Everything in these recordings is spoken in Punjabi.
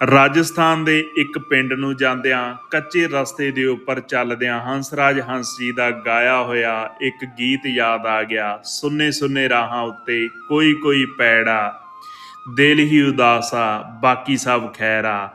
ਰਾਜਸਥਾਨ ਦੇ ਇੱਕ ਪਿੰਡ ਨੂੰ ਜਾਂਦਿਆਂ ਕੱਚੇ ਰਸਤੇ ਦੇ ਉੱਪਰ ਚੱਲਦਿਆਂ ਹੰਸਰਾਜ ਹੰਸ ਜੀ ਦਾ ਗਾਇਆ ਹੋਇਆ ਇੱਕ ਗੀਤ ਯਾਦ ਆ ਗਿਆ। ਸੁੰਨੇ ਸੁੰਨੇ ਰਾਹਾਂ ਉੱਤੇ ਕੋਈ ਕੋਈ ਪੈੜਾ, ਦਿਲ ਹੀ ਉਦਾਸਾ, ਬਾਕੀ ਸਭ ਖੈਰਾ।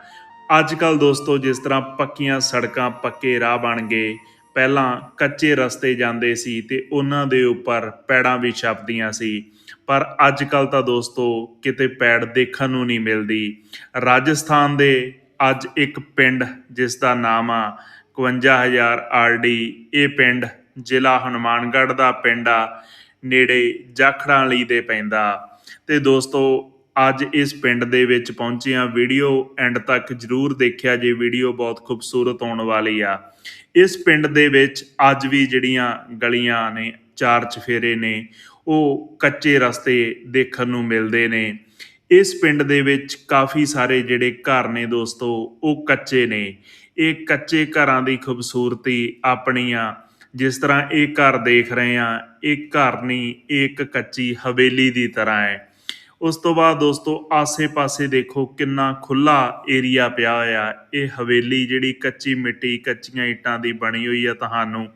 ਅੱਜ ਕੱਲ ਦੋਸਤੋ ਜਿਸ ਤਰ੍ਹਾਂ ਪੱਕੀਆਂ ਸੜਕਾਂ ਪੱਕੇ ਰਾਹ ਬਣ ਗਏ ਪਹਿਲਾਂ ਕੱਚੇ ਰਸਤੇ ਜਾਂਦੇ ਸੀ ਤੇ ਉਹਨਾਂ ਦੇ ਉੱਪਰ ਪੈੜਾਂ ਵੀ ਛਪਦੀਆਂ ਸੀ। ਪਰ ਅੱਜ ਕੱਲ ਤਾਂ ਦੋਸਤੋ ਕਿਤੇ ਪੈੜ ਦੇਖਣ ਨੂੰ ਨਹੀਂ ਮਿਲਦੀ। ਰਾਜਸਥਾਨ ਦੇ ਅੱਜ ਇੱਕ ਪਿੰਡ ਜਿਸ ਦਾ ਨਾਮ ਆ 51000 ਆਰਡੀ ਇਹ ਪਿੰਡ ਜ਼ਿਲ੍ਹਾ ਹਨੂਮਾਨਗੜ੍ਹ ਦਾ ਪਿੰਡ ਆ, ਨੇੜੇ ਜਾਖੜਾਂ ਲਈ ਦੇ ਪੈਂਦਾ। ਤੇ ਦੋਸਤੋ ਅੱਜ ਇਸ ਪਿੰਡ ਦੇ ਵਿੱਚ ਪਹੁੰਚੇ ਆ ਵੀਡੀਓ ਐਂਡ ਤੱਕ ਜਰੂਰ ਦੇਖਿਆ ਜੇ ਵੀਡੀਓ ਬਹੁਤ ਖੂਬਸੂਰਤ ਹੋਣ ਵਾਲੀ ਆ। ਇਸ ਪਿੰਡ ਦੇ ਵਿੱਚ ਅੱਜ ਵੀ ਜਿਹੜੀਆਂ ਗਲੀਆਂ ਨੇ, ਚਾਰ ਚਫੇਰੇ ਨੇ, ਉਹ ਕੱਚੇ ਰਸਤੇ ਦੇਖਣ ਨੂੰ ਮਿਲਦੇ ਨੇ। ਇਸ ਪਿੰਡ ਦੇ ਵਿੱਚ ਕਾਫੀ ਸਾਰੇ ਜਿਹੜੇ ਘਰ ਨੇ ਦੋਸਤੋ, ਉਹ ਕੱਚੇ ਨੇ। ਇਹ ਕੱਚੇ ਘਰਾਂ ਦੀ ਖੂਬਸੂਰਤੀ ਆਪਣੀ ਆ ਜਿਸ ਤਰ੍ਹਾਂ ਇਹ ਘਰ ਦੇਖ ਰਹੇ ਆ ਇਹ ਘਰ ਨਹੀਂ, ਇਹ ਇੱਕ ਕੱਚੀ ਹਵੇਲੀ ਦੀ ਤਰ੍ਹਾਂ ਹੈ। ਉਸ ਤੋਂ ਬਾਅਦ ਦੋਸਤੋ, ਆਸੇ-ਪਾਸੇ ਦੇਖੋ ਕਿੰਨਾ ਖੁੱਲਾ ਏਰੀਆ ਪਿਆ ਹੋਇਆ। ਇਹ ਹਵੇਲੀ ਜਿਹੜੀ ਕੱਚੀ ਮਿੱਟੀ, ਕੱਚੀਆਂ ਇੱਟਾਂ ਦੀ ਬਣੀ ਹੋਈ ਆ ਤੁਹਾਨੂੰ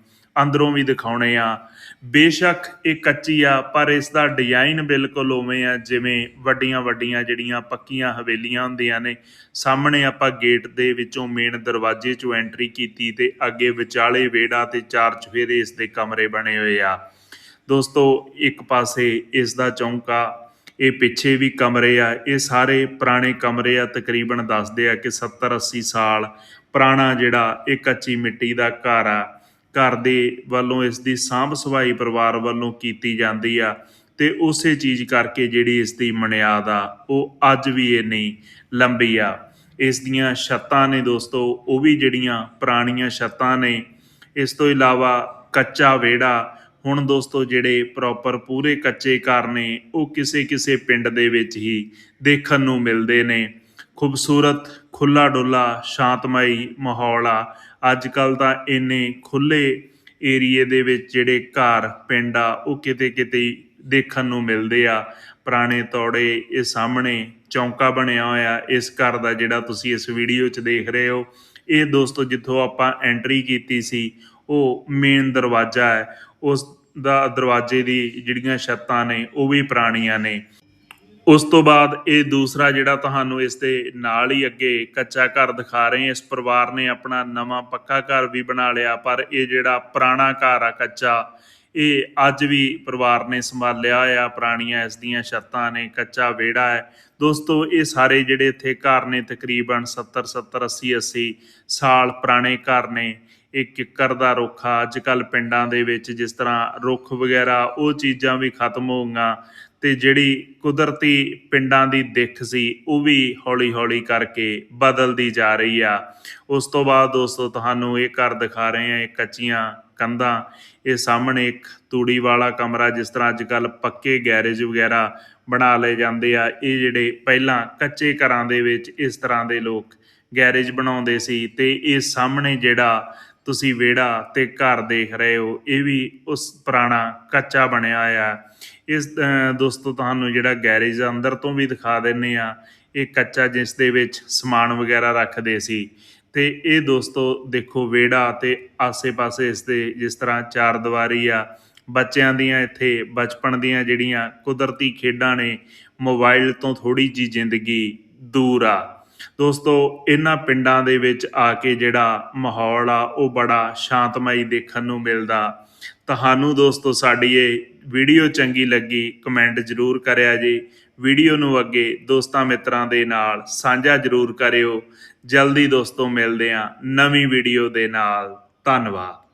ਅੰਦਰੋਂ ਵੀ ਦਿਖਾਉਣੇ ਆ। ਬੇਸ਼ੱਕ ਇਹ ਕੱਚੀ ਆ, ਪਰ ਇਸ ਦਾ ਡਿਜ਼ਾਈਨ ਬਿਲਕੁਲ ਉਵੇਂ ਆ, ਜਿਵੇਂ ਵੱਡੀਆਂ ਵੱਡੀਆਂ ਜਿਹੜੀਆਂ ਪੱਕੀਆਂ ਹਵੇਲੀਆਂ ਹੁੰਦੀਆਂ ਨੇ। ਸਾਹਮਣੇ ਆਪਾਂ ਗੇਟ ਦੇ ਵਿੱਚੋਂ ਮੇਨ ਦਰਵਾਜ਼ੇ 'ਚੋਂ ਐਂਟਰੀ ਕੀਤੀ ਤੇ ਅੱਗੇ ਵਿਚਾਲੇ ਵਿਹੜਾ ਤੇ ਚਾਰ ਚੁਫੇਰੇ ਇਸ ਦੇ ਕਮਰੇ ਬਣੇ ਹੋਏ ਆ। ਦੋਸਤੋ, ਇੱਕ ਪਾਸੇ ਇਸ ਦਾ ਚੌਂਕਾ ਇਹ ਪਿੱਛੇ ਵੀ ਕਮਰੇ ਆ, ਇਹ ਸਾਰੇ ਪੁਰਾਣੇ ਕਮਰੇ ਆ, ਤਕਰੀਬਨ ਦੱਸਦੇ ਆ ਕਿ 70 80 ਸਾਲ ਪੁਰਾਣਾ ਜਿਹੜਾ ਇਹ ਕੱਚੀ ਮਿੱਟੀ ਦਾ ਘਰ ਆ। ਘਰ ਦੇ ਵੱਲੋਂ ਇਸ ਦੀ ਸਾਂਭ ਸਫ਼ਾਈ ਪਰਿਵਾਰ ਵੱਲੋਂ ਕੀਤੀ ਜਾਂਦੀ ਆ ਤੇ ਉਸੇ ਚੀਜ਼ ਕਰਕੇ ਜਿਹੜੀ ਇਸ ਦੀ ਮਨਿਆਦ ਆ, ਉਹ ਅੱਜ ਵੀ ਇਹ ਨਹੀਂ ਲੰਬੀ ਆ। ਇਸ ਦੀਆਂ ਛੱਤਾਂ ਨੇ ਦੋਸਤੋ, ਉਹ ਵੀ ਜਿਹੜੀਆਂ ਪੁਰਾਣੀਆਂ ਛੱਤਾਂ ਨੇ, ਇਸ ਤੋਂ ਇਲਾਵਾ ਕੱਚਾ ਵਿਹੜਾ ਹੁਣ ਦੋਸਤੋ ਜਿਹੜੇ ਪ੍ਰੋਪਰ ਪੂਰੇ ਕੱਚੇ ਘਰ ਨੇ, ਉਹ ਕਿਸੇ ਕਿਸੇ ਪਿੰਡ ਦੇ ਵਿੱਚ ਹੀ ਦੇਖਣ ਨੂੰ ਮਿਲਦੇ ਨੇ। ਖੂਬਸੂਰਤ ਖੁੱਲਾ ਡੁੱਲਾ ਸ਼ਾਂਤਮਈ ਮਾਹੌਲ ਆ। ਅੱਜ ਕੱਲ ਤਾਂ ਇੰਨੇ ਖੁੱਲੇ ਏਰੀਏ ਦੇ ਵਿੱਚ ਜਿਹੜੇ ਘਰ, ਪਿੰਡ ਆ, ਉਹ ਕਿਤੇ ਕਿਤੇ ਦੇਖਣ ਨੂੰ ਮਿਲਦੇ ਆ। ਪੁਰਾਣੇ ਤੌੜੇ ਇਹ ਸਾਹਮਣੇ ਚੌਂਕਾ ਬਣਿਆ ਹੋਇਆ, ਇਸ ਘਰ ਦਾ ਜਿਹੜਾ ਤੁਸੀਂ ਇਸ ਵੀਡੀਓ 'ਚ ਦੇਖ ਰਹੇ ਹੋ। ਇਹ ਦੋਸਤੋ ਜਿੱਥੋਂ ਆਪਾਂ ਐਂਟਰੀ ਕੀਤੀ ਸੀ, ਉਹ ਮੇਨ ਦਰਵਾਜ਼ਾ ਹੈ। ਉਸ ਦਾ ਦਰਵਾਜ਼ੇ ਦੀ ਜਿਹੜੀਆਂ ਛੱਤਾਂ ਨੇ, ਉਹ ਵੀ ਪੁਰਾਣੀਆਂ ਨੇ। ਉਸ ਤੋਂ ਬਾਅਦ ਇਹ ਦੂਸਰਾ ਜਿਹੜਾ ਤੁਹਾਨੂੰ ਇਸ ਦੇ ਨਾਲ ਹੀ ਅੱਗੇ ਕੱਚਾ ਘਰ ਦਿਖਾ ਰਹੇ ਹਾਂ। ਇਸ ਪਰਿਵਾਰ ਨੇ ਆਪਣਾ ਨਵਾਂ ਪੱਕਾ ਘਰ ਵੀ ਬਣਾ ਲਿਆ, ਪਰ ਇਹ ਜਿਹੜਾ ਪੁਰਾਣਾ ਘਰ ਆ ਕੱਚਾ ਇਹ ਅੱਜ ਵੀ ਪਰਿਵਾਰ ਨੇ ਸੰਭਾਲਿਆ ਆ, ਪੁਰਾਣੀਆਂ ਇਸ ਦੀਆਂ ਛੱਤਾਂ ਨੇ, ਕੱਚਾ ਵਿਹੜਾ ਹੈ। ਦੋਸਤੋ, ਇਹ ਸਾਰੇ ਜਿਹੜੇ ਇੱਥੇ ਘਰ ਨੇ, ਤਕਰੀਬਨ 70 70 80 80 ਸਾਲ ਪੁਰਾਣੇ ਘਰ ਨੇ। ਇਹ ਕਿੱਕਰ ਦਾ ਰੁੱਖ ਆ। ਅੱਜ ਕੱਲ ਪਿੰਡਾਂ ਦੇ ਵਿੱਚ ਜਿਸ ਤਰ੍ਹਾਂ ਰੁੱਖ ਵਗੈਰਾ, ਉਹ ਚੀਜ਼ਾਂ ਵੀ ਖਤਮ ਹੋ ਗਈਆਂ। ਤੇ ਜਿਹੜੀ ਕੁਦਰਤੀ ਪਿੰਡਾਂ ਦੀ ਦਿੱਖ ਸੀ, ਉਹ ਵੀ ਹੌਲੀ-ਹੌਲੀ ਕਰਕੇ ਬਦਲਦੀ ਜਾ ਰਹੀ ਆ। ਉਸ ਤੋਂ ਬਾਅਦ ਦੋਸਤੋ, ਤੁਹਾਨੂੰ ਇਹ ਘਰ ਦਿਖਾ ਰਹੇ ਆ ਇਹ ਕੱਚੀਆਂ ਕੰਧਾਂ। ਇਹ ਸਾਹਮਣੇ ਇੱਕ ਤੂੜੀ ਵਾਲਾ ਕਮਰਾ, ਜਿਸ ਤਰ੍ਹਾਂ ਅੱਜ ਕੱਲ ਪੱਕੇ ਗੈਰੇਜ ਵਗੈਰਾ ਬਣਾ ਲਏ ਜਾਂਦੇ ਆ। ਇਹ ਜਿਹੜੇ ਪਹਿਲਾਂ ਕੱਚੇ ਘਰਾਂ ਦੇ ਵਿੱਚ ਇਸ ਤਰ੍ਹਾਂ ਦੇ ਲੋਕ ਗੈਰੇਜ ਬਣਾਉਂਦੇ ਸੀ ਤੇ ਇਹ ਸਾਹਮਣੇ ਜਿਹੜਾ ਤੁਸੀਂ ਵਿਹੜਾ ਤੇ ਘਰ ਦੇਖ ਰਹੇ ਹੋ, ਇਹ ਵੀ ਉਸ ਪੁਰਾਣਾ ਕੱਚਾ ਬਣਿਆ ਆ। ਇਸ ਦੋਸਤੋ, ਤੁਹਾਨੂੰ ਜਿਹੜਾ ਗੈਰੇਜ ਅੰਦਰ ਤੋਂ ਵੀ ਦਿਖਾ ਦਿੰਨੇ ਆ ਇਹ ਕੱਚਾ ਜਿਸ ਦੇ ਵਿੱਚ ਸਮਾਨ ਵਗੈਰਾ ਰੱਖਦੇ ਸੀ। ਤੇ ਇਹ ਦੋਸਤੋ, ਦੇਖੋ, ਵਿਹੜਾ ਤੇ ਆਸੇ-ਪਾਸੇ ਇਸ ਦੇ ਜਿਸ ਤਰ੍ਹਾਂ ਚਾਰ ਦੀਵਾਰੀ ਆ, ਬੱਚਿਆਂ ਦੀਆਂ ਇੱਥੇ, ਬਚਪਨ ਦੀਆਂ ਜਿਹੜੀਆਂ ਕੁਦਰਤੀ ਖੇਡਾਂ ਨੇ, ਮੋਬਾਈਲ ਤੋਂ ਥੋੜੀ ਜੀ ਜ਼ਿੰਦਗੀ ਦੂਰ ਆ। ਦੋਸਤੋ, ਇਹਨਾਂ ਪਿੰਡਾਂ ਦੇ ਵਿੱਚ ਆ ਕੇ ਜਿਹੜਾ ਮਾਹੌਲ ਆ, ਉਹ ਬੜਾ ਸ਼ਾਂਤਮਈ ਦੇਖਣ ਨੂੰ ਮਿਲਦਾ। ਤੁਹਾਨੂੰ ਦੋਸਤੋ ਸਾਡੀ ਇਹ ਵੀਡੀਓ ਚੰਗੀ ਲੱਗੀ ਕਮੈਂਟ ਜ਼ਰੂਰ ਕਰਿਆ ਜੀ। ਵੀਡੀਓ ਨੂੰ ਅੱਗੇ ਦੋਸਤਾਂ ਮਿੱਤਰਾਂ ਦੇ ਨਾਲ ਸਾਂਝਾ ਜ਼ਰੂਰ ਕਰਿਓ। ਜਲਦੀ ਦੋਸਤੋ ਮਿਲਦੇ ਹਾਂ ਨਵੀਂ ਵੀਡੀਓ ਦੇ ਨਾਲ। ਧੰਨਵਾਦ।